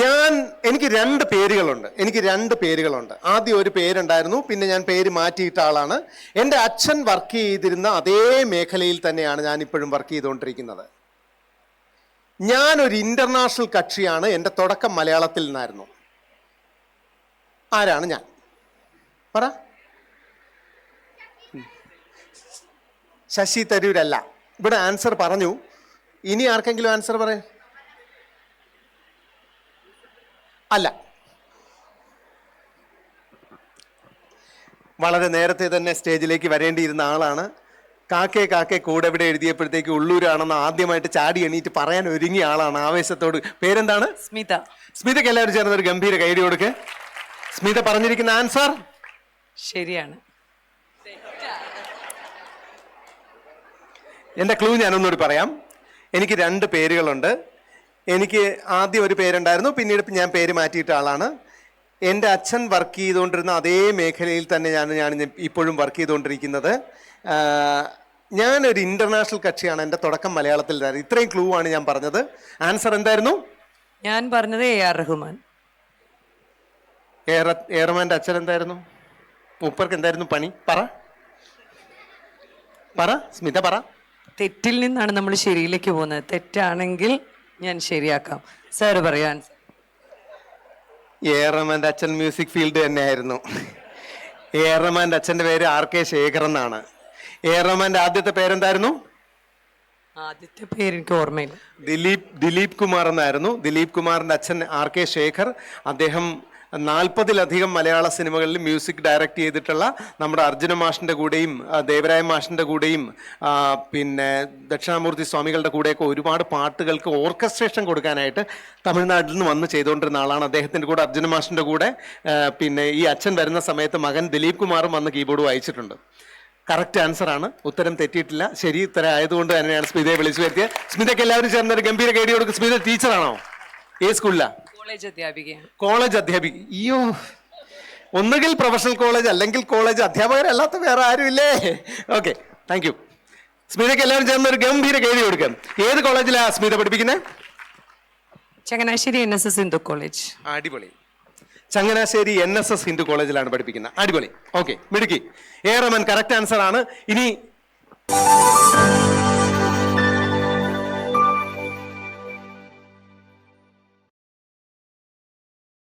ഞാൻ എനിക്ക് രണ്ട് പേരുകളുണ്ട്. എനിക്ക് രണ്ട് പേരുകളുണ്ട്. ആദ്യം ഒരു പേരുണ്ടായിരുന്നു പിന്നെ ഞാൻ പേര് മാറ്റിയിട്ട ആളാണ്. എന്റെ അച്ഛൻ വർക്ക് ചെയ്തിരുന്ന അതേ മേഖലയിൽ തന്നെയാണ് ഞാൻ ഇപ്പോഴും വർക്ക് ചെയ്തുകൊണ്ടിരിക്കുന്നത്. ഞാൻ ഒരു ഇന്റർനാഷണൽ കക്ഷിയാണ് എന്റെ തുടക്കം മലയാളത്തിൽ നിന്നായിരുന്നു. ആരാണ് ഞാൻ? പറ. ശശി തരൂരല്ല. ഇവിടെ ആൻസർ പറഞ്ഞു. ഇനി ആർക്കെങ്കിലും ആൻസർ പറയാം? അല്ല. വളരെ നേരത്തെ തന്നെ സ്റ്റേജിലേക്ക് വരേണ്ടിയിരുന്ന ആളാണ്. കാക്കേ കാക്കേ കൂടെ എവിടെ എഴുതിയപ്പോഴത്തേക്ക് ഉള്ളൂരാണെന്ന് ആദ്യമായിട്ട് ചാടി എണീറ്റ് പറയാൻ ഒരുങ്ങിയ ആളാണ്. ആവേശത്തോട് പേരെന്താണ്? സ്മിത. സ്മിതയ്ക്ക് എല്ലാവരും ചേർന്ന് ഒരു ഗംഭീര കൈഡി കൊടുക്ക്. സ്മിത പറഞ്ഞിരിക്കുന്ന ആൻസർ? ശരിയാണ്. എന്റെ ക്ലൂ ഞാനൊന്നുകൂടി പറയാം. എനിക്ക് രണ്ട് പേരുകളുണ്ട്. എനിക്ക് ആദ്യം ഒരു പേരുണ്ടായിരുന്നു പിന്നീട് ഞാൻ പേര് മാറ്റിയിട്ട ആളാണ്. എന്റെ അച്ഛൻ വർക്ക് ചെയ്തുകൊണ്ടിരുന്ന അതേ മേഖലയിൽ തന്നെ ഞാൻ ഞാൻ ഇപ്പോഴും വർക്ക് ചെയ്തുകൊണ്ടിരിക്കുന്നത്. ഞാനൊരു ഇന്റർനാഷണൽ കക്ഷിയാണ് എന്റെ തുടക്കം മലയാളത്തിൽ ഇത്രയും ക്ലൂ ആണ് ഞാൻ പറഞ്ഞത്. ആൻസർ എന്തായിരുന്നു? ഞാൻ പറഞ്ഞത് എ ആർ റഹ്മാൻ. ഏറ ഏറമാന്റെ അച്ഛൻ എന്തായിരുന്നു? മൂപ്പർക്ക് എന്തായിരുന്നു പണി? പറ. പറ സ്മിത പറ. തെറ്റിൽ നിന്നാണ് നമ്മൾ ശരിയിലേക്ക് പോകുന്നത്. തെറ്റാണെങ്കിൽ ഞാൻ ശരിയാക്കാം. സാറ് പറയാൻ. ഏറമാന്റെ അച്ഛൻ മ്യൂസിക് ഫീൽഡ് തന്നെയായിരുന്നു. ഏറമാന്റെ അച്ഛന്റെ പേര് ആർ കെ ശേഖർ എന്നാണ്. ഏറമാന്റെ ആദ്യത്തെ പേരെന്തായിരുന്നു? ആദ്യത്തെ പേര് എനിക്ക് ഓർമ്മയില്ല. ദിലീപ് ദിലീപ് കുമാർ എന്നായിരുന്നു. ദിലീപ് കുമാറിന്റെ അച്ഛൻ ആർ കെ ശേഖർ. അദ്ദേഹം നാൽപ്പതിലധികം മലയാള സിനിമകളിൽ മ്യൂസിക് ഡയറക്റ്റ് ചെയ്തിട്ടുള്ള നമ്മുടെ അർജുന മാഷിന്റെ കൂടെയും ദേവരായ മാഷിന്റെ കൂടെയും പിന്നെ ദക്ഷിണാമൂർത്തി സ്വാമികളുടെ കൂടെയൊക്കെ ഒരുപാട് പാട്ടുകൾക്ക് ഓർക്കസ്ട്രേഷൻ കൊടുക്കാനായിട്ട് തമിഴ്നാട്ടിൽ നിന്ന് വന്ന് ചെയ്തുകൊണ്ടിരുന്ന ആളാണ് അദ്ദേഹത്തിന്റെ കൂടെ അർജുന മാഷിന്റെ കൂടെ പിന്നെ ഈ അച്ഛൻ വരുന്ന സമയത്ത് മകൻ ദിലീപ് കുമാറും വന്ന് കീബോർഡ് വായിച്ചിട്ടുണ്ട്. കറക്റ്റ് ആൻസർ ആണ്. ഉത്തരം തെറ്റിയിട്ടില്ല. ശരി ഉത്തരം ആയതുകൊണ്ട് തന്നെയാണ് സ്മിതയെ വിളിച്ചു വരുത്തിയത്. സ്മിതയ്ക്ക് എല്ലാവരും ചേർന്നൊരു ഗംഭീര കേടി കൊടുക്കും. സ്മിത ടീച്ചറാണോ? ഏ സ്കൂളിലാ? കോളേജ് അധ്യാപിക കോളേജ് അധ്യാപിക അയ്യോ. ഒന്നുകിൽ പ്രൊഫഷണൽ കോളേജ് അല്ലെങ്കിൽ കോളേജ് അധ്യാപകരല്ലാത്ത വേറെ ആരുമില്ലേ? ഓക്കെ താങ്ക് യു സ്മിതയ്ക്ക് എല്ലാവരും ചേർന്ന് ഒരു ഗംഭീര കേൾവി കൊടുക്കാം. ഏത് കോളേജിലാ സ്മിത പഠിപ്പിക്കുന്നത് Changanassery N S S Hindu college. അടിപൊളി. Changanassery N S S Hindu കോളേജിലാണ് പഠിപ്പിക്കുന്നത് അടിപൊളി. ഓക്കെ മിടുക്കി. ഏറമൻ കറക്റ്റ് ആൻസർ ആണ്. ഇനി